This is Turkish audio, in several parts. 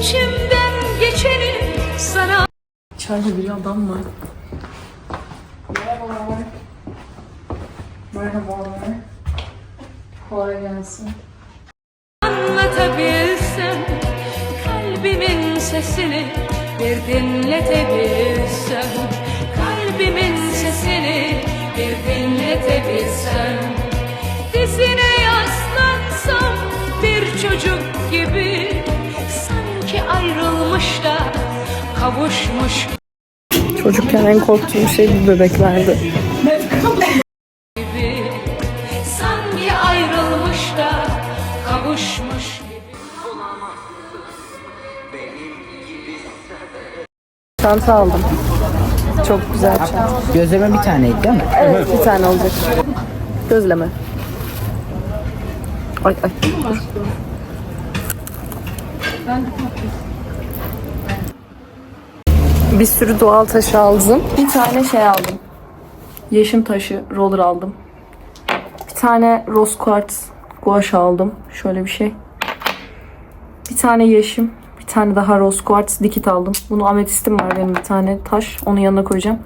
İçimden geçeni sana İçeride bir adam var. Merhabalar. Merhabalar. Kolay gelsin. Anlatabilsem kalbimin sesini bir dinletebilsem kalbimin sesini bir dinletebilsem dizine yaslansam bir çocuk kavuşmuş Çocukken en korktuğum şey bu bebeklerdi. Sanki ayrılmış da kavuşmuş gibi Çanta aldım. Çok güzel çanta. Gözleme bir taneydi değil mi? Evet bir tane olacak. Gözleme. Ay ay. dur. Bir sürü doğal taşı aldım. Bir tane şey aldım. Yeşim taşı roller aldım. Bir tane rose quartz gouache aldım. Şöyle bir şey. Bir tane yeşim. Bir tane daha rose quartz dikit aldım. Bunu ametistim var benim bir tane taş. Onun yanına koyacağım.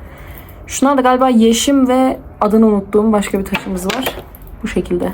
Şunlar da galiba yeşim ve adını unuttuğum başka bir taşımız var. Bu şekilde.